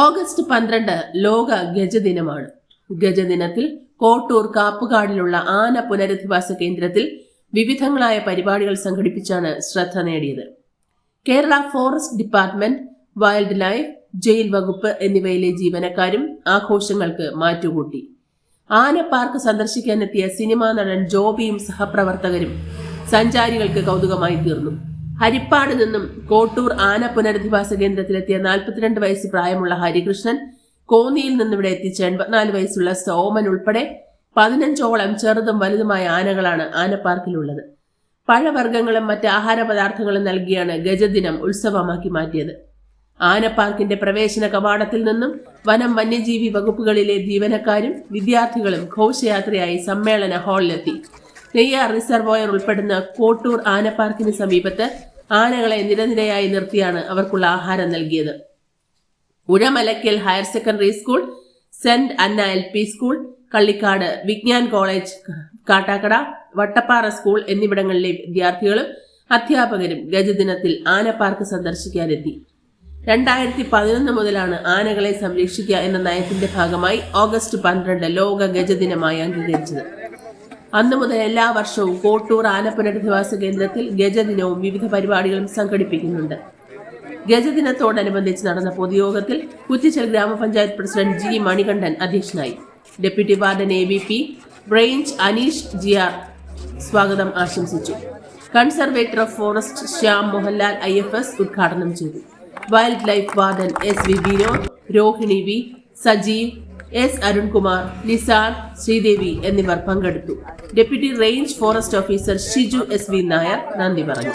August പന്ത്രണ്ട് ലോക ഗജദിനമാണ്. ഗജദിനത്തിൽ കോട്ടൂർ കാപ്പുകാടിലുള്ള ആന പുനരധിവാസ കേന്ദ്രത്തിൽ വിവിധങ്ങളായ പരിപാടികൾ സംഘടിപ്പിച്ചാണ് ശ്രദ്ധ നേടിയത്. Kerala forest department wild life jail വകുപ്പ് എന്നിവയിലെ ജീവനക്കാരും ആഘോഷങ്ങൾക്ക് മാറ്റുകൂട്ടി. ആന പാർക്ക് സന്ദർശിക്കാനെത്തിയ സിനിമാ നടൻ ജോബിയും സഹപ്രവർത്തകരും സഞ്ചാരികൾക്ക് കൗതുകമായി തീർന്നു. ഹരിപ്പാട് നിന്നും കോട്ടൂർ ആന പുനരധിവാസ കേന്ദ്രത്തിലെത്തിയ നാൽപ്പത്തിരണ്ട് വയസ്സ് പ്രായമുള്ള ഹരികൃഷ്ണൻ കോന്നിയിൽ നിന്നിവിടെ എത്തിച്ച എൺപത്തിനാല് വയസ്സുള്ള സോമൻ ഉൾപ്പെടെ പതിനഞ്ചോളം ചെറുതും വലുതുമായ ആനകളാണ് ആനപ്പാർക്കിലുള്ളത്. പഴവർഗങ്ങളും മറ്റ് ആഹാര പദാർത്ഥങ്ങളും നൽകിയാണ് ഗജദിനം ഉത്സവമാക്കി മാറ്റിയത്. ആനപ്പാർക്കിന്റെ പ്രവേശന കവാടത്തിൽ നിന്നും വനം വന്യജീവി വകുപ്പുകളിലെ ജീവനക്കാരും വിദ്യാർത്ഥികളും ഘോഷയാത്രയായി സമ്മേളന ഹാളിലെത്തി. നെയ്യാർ റിസർവോയർ ഉൾപ്പെടുന്ന കോട്ടൂർ ആനപ്പാർക്കിന് സമീപത്ത് ആനകളെ നിരനിരയായി നിർത്തിയാണ് അവർക്കുള്ള ആഹാരം നൽകിയത്. Uzhamalakkal higher secondary school saint Anna L P school Kallikkad Vijnan college Kattakkada Vattappara school എന്നിവിടങ്ങളിലെ വിദ്യാർത്ഥികളും അധ്യാപകരും ഗജദിനത്തിൽ ആനപ്പാർക്ക് സന്ദർശിക്കാനെത്തി. രണ്ടായിരത്തി പതിനൊന്ന് മുതലാണ് ആനകളെ സംരക്ഷിക്കുക എന്ന നയത്തിന്റെ ഭാഗമായി ഓഗസ്റ്റ് പന്ത്രണ്ട് ലോക ഗജദിനമായി അംഗീകരിച്ചത്. അന്നു മുതൽ എല്ലാ വർഷവും കോട്ടൂർ ആന പുനരധിവാസ കേന്ദ്രത്തിൽ ഗജദിനവും വിവിധ പരിപാടികളും സംഘടിപ്പിക്കുന്നുണ്ട്. ഗജദിനത്തോടനുബന്ധിച്ച് നടന്ന പൊതുയോഗത്തിൽ കുറ്റിച്ചൽ ഗ്രാമപഞ്ചായത്ത് പ്രസിഡന്റ് ജി മണികണ്ഠൻ അധ്യക്ഷനായി. Deputy warden A B P range Aneesh G R സ്വാഗതം ആശംസിച്ചു. Conservator of forest Shyam Mohanlal I F S ഉദ്ഘാടനം ചെയ്തു. Wild life warden S V Vinod Rohini V Sajeev S Arunkumar Nisar Sreedevi എന്നിവർ പങ്കെടുത്തു deputy range forest officer Shiju S V Nair നന്ദി പറഞ്ഞു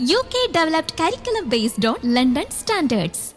U K developed curriculum based on London standards